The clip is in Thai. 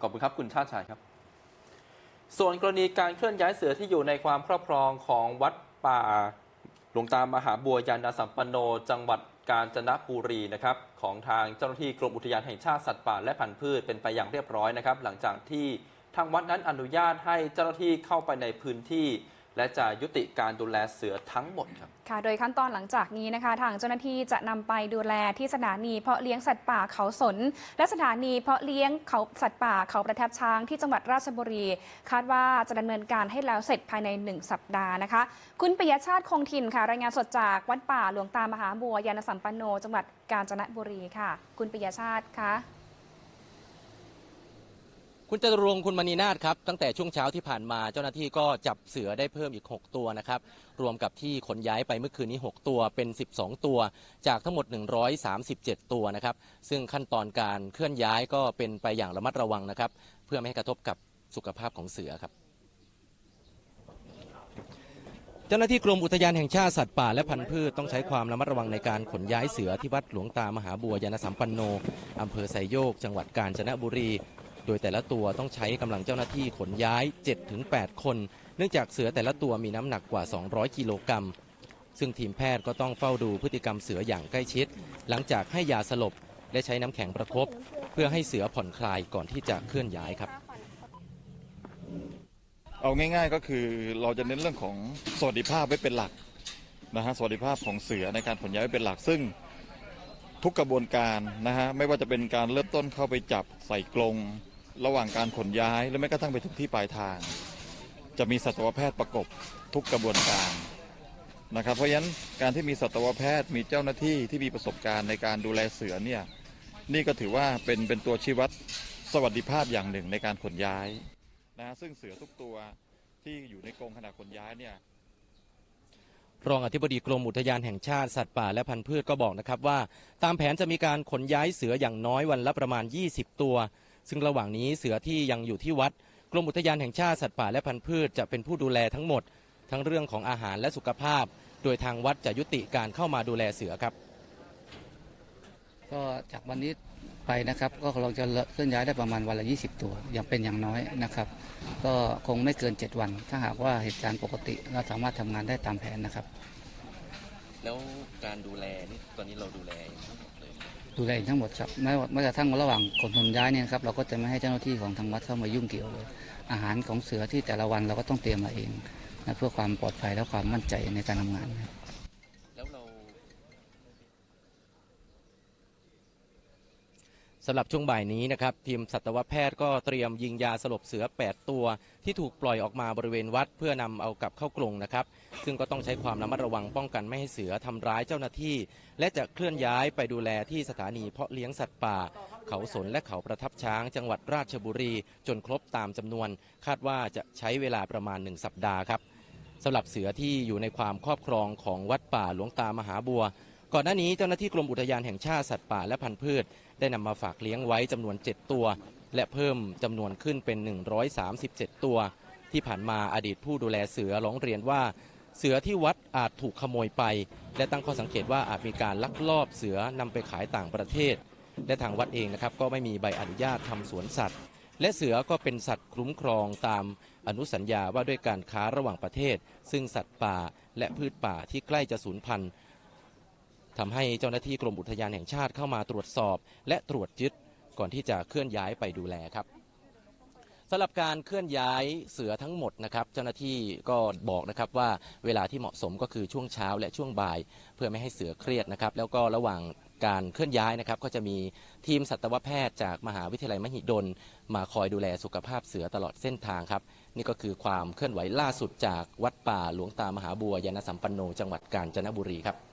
ขอบคุณครับคุณชาติชายครับ ส่วนกรณีการเคลื่อนย้ายเสือที่อยู่ในความครอบครองของวัดป่าหลวงตามหาบัวยานาสัมปันโน จังหวัดกาญจนบุรีนะครับของทางเจ้าหน้าที่กรมอุทยานแห่งชาติสัตว์ป่าและพันธุ์พืชเป็นไปอย่างเรียบร้อยนะครับ หลังจากที่ทางวัดนั้นอนุญาตให้เจ้าหน้าที่เข้าไปในพื้นที่ และจะยุติการดูแลเสือทั้งหมดครับค่ะ โดยขั้นตอนหลังจากนี้นะคะ ทางเจ้าหน้าที่จะนำไปดูแลที่สถานีเพาะเลี้ยงสัตว์ป่าเขาสน และสถานีเพาะเลี้ยงเขาสัตว์ป่าเขาประทับช้างที่จังหวัดราชบุรี คาดว่าจะดำเนินการให้แล้วเสร็จภายใน 1 สัปดาห์นะคะ คุณปิยชาติคงถิ่นค่ะ รายงานสดจากวัดป่าหลวงตามหาบัวยานสัมปันโน จังหวัดกาญจนบุรีค่ะ คุณปิยชาติคะ คุณจตุรงค์คุณมณีนาฏครับตั้งแต่ช่วงเช้าที่ผ่านมาเจ้าหน้าที่ก็จับเสือได้เพิ่มอีก 6 ตัวนะครับรวมกับที่ขนย้ายไปเมื่อคืนนี้ 6 ตัวเป็น 12 ตัว จากทั้งหมด 137 ตัวนะครับซึ่งขั้นตอนการเคลื่อนย้ายก็เป็นไปอย่างระมัดระวังนะครับ เพื่อไม่ให้กระทบกับสุขภาพของเสือครับเจ้าหน้าที่กรมอุทยานแห่งชาติสัตว์ป่าและพันธุ์พืชต้องใช้ความระมัดระวังในการขนย้ายเสือที่วัดหลวงตามหาบัวยานสัมปันโน อำเภอไซโยก จังหวัดกาญจนบุรี โดยแต่ละตัวต้องใช้กำลังเจ้าหน้าที่ขนย้าย 7-8 คน เนื่องจากเสือแต่ละตัวมีน้ำหนักกว่า 200 กิโลกรัม ซึ่งทีมแพทย์ก็ต้องเฝ้าดูพฤติกรรมเสืออย่างใกล้ชิด หลังจากให้ยาสลบและใช้น้ำแข็งประคบเพื่อให้เสือผ่อนคลายก่อนที่จะเคลื่อนย้ายครับ เอาง่ายๆก็คือเราจะเน้นเรื่องของสวัสดิภาพไว้เป็นหลักนะฮะสวัสดิภาพของเสือในการขนย้ายไว้เป็นหลักซึ่งทุกกระบวนการนะฮะไม่ว่าจะเป็นการเริ่มต้นเข้าไปจับใส่กรง ระหว่างการขนย้ายหรือแม้กระทั่งไปถึงที่ปลายทาง จะมีสัตวแพทย์ประกบทุกกระบวนการนะครับ เพราะฉะนั้นการที่มีสัตวแพทย์มีเจ้าหน้าที่ที่มีประสบการณ์ในการดูแลเสือเนี่ยนี่ก็ถือว่าเป็นเป็นตัวชี้วัดสวัสดิภาพอย่างหนึ่งในการขนย้ายนะฮะซึ่งเสือทุกตัวที่อยู่ในกรงขณะขนย้ายเนี่ยรองอธิบดีกรมอุทยานแห่งชาติสัตว์ป่าและพันธุ์พืชก็บอกนะครับว่า ตามแผนจะมีการขนย้ายเสืออย่างน้อยวันละประมาณ 20 ตัว ซึ่งระหว่างนี้เสือที่ยังอยู่ที่วัดกรมอุทยานแห่งชาติสัตว์ป่าและพันธุ์พืชจะเป็นผู้ดูแลทั้งหมด ทั้งเรื่องของอาหารและสุขภาพ โดยทางวัดจะยุติการเข้ามาดูแลเสือครับ ก็จากวันนี้ไปนะครับ ก็เราจะเคลื่อนย้ายได้ประมาณวันละ 20 ตัว อย่างเป็นอย่างน้อยนะครับ ก็คงไม่เกิน 7 วัน ถ้าหากว่าเหตุการณ์ปกติเราสามารถทำงานได้ตามแผนนะครับ แล้วการดูแลนี่ตอนนี้เราดูแลทั้งหมดเลยดูแลทั้งหมดครับไม่ว่าแม้กระทั่งระหว่างขนขนย้ายเนี่ยครับเราก็จะไม่ให้เจ้าหน้าที่ของทางวัดเข้ามายุ่งเกี่ยวเลย อาหารของเสือที่แต่ละวันเราก็ต้องเตรียมมาเองนะเพื่อความปลอดภัยและความมั่นใจในการทำงานครับ สำหรับช่วงบ่ายนี้นะครับทีมสัตวแพทย์ก็เตรียมยิงยาสลบเสือ 8 ตัว ที่ถูกปล่อยออกมาบริเวณวัด เพื่อนำเอากลับเข้ากรงนะครับ ซึ่งก็ต้องใช้ความระมัดระวังป้องกันไม่ให้เสือทำร้ายเจ้าหน้าที่ และจะเคลื่อนย้ายไปดูแลที่สถานีเพาะเลี้ยงสัตว์ป่า เขาสนและเขาประทับช้าง จังหวัดราชบุรี จนครบตามจำนวน คาดว่าจะใช้เวลาประมาณ 1 สัปดาห์ครับสำหรับเสือที่อยู่ในความครอบครองของวัดป่าหลวงตามหาบัว ก่อนหน้านี้เจ้าหน้าที่กรมอุทยานแห่งชาติสัตว์ป่าและพันธุ์พืชได้นำมาฝากเลี้ยงไว้จำนวน 7 ตัว และเพิ่มจำนวนขึ้นเป็น 137 ตัว ที่ผ่านมาอดีตผู้ดูแลเสือร้องเรียนว่า เสือที่วัดอาจถูกขโมยไป และตั้งข้อสังเกตว่าอาจมีการลักลอบเสือนำไปขายต่างประเทศ และทางวัดเองนะครับก็ไม่มีใบอนุญาตทำสวนสัตว์ และเสือก็เป็นสัตว์คุ้มครองตามอนุสัญญาว่าด้วยการค้าระหว่างประเทศ ซึ่งสัตว์ป่าและพืชป่าที่ใกล้จะสูญพันธุ์ ทำให้เจ้าหน้าที่กรมอุทยานแห่งชาติเข้ามาตรวจสอบ และตรวจยึดก่อนที่จะเคลื่อนย้ายไปดูแลครับสำหรับการเคลื่อนย้ายเสือทั้งหมดนะครับ เจ้าหน้าที่ก็บอกนะครับว่าเวลาที่เหมาะสมก็คือช่วงเช้าและช่วงบ่าย เพื่อไม่ให้เสือเครียดนะครับ แล้วก็ระหว่างการเคลื่อนย้ายนะครับ ก็จะมีทีมสัตวแพทย์จากมหาวิทยาลัยมหิดล มาคอยดูแลสุขภาพเสือตลอดเส้นทางครับ นี่ก็คือความเคลื่อนไหวล่าสุดจากวัดป่าหลวงตามหาบัวยานสัมปันโนจังหวัดกาญจนบุรีครับ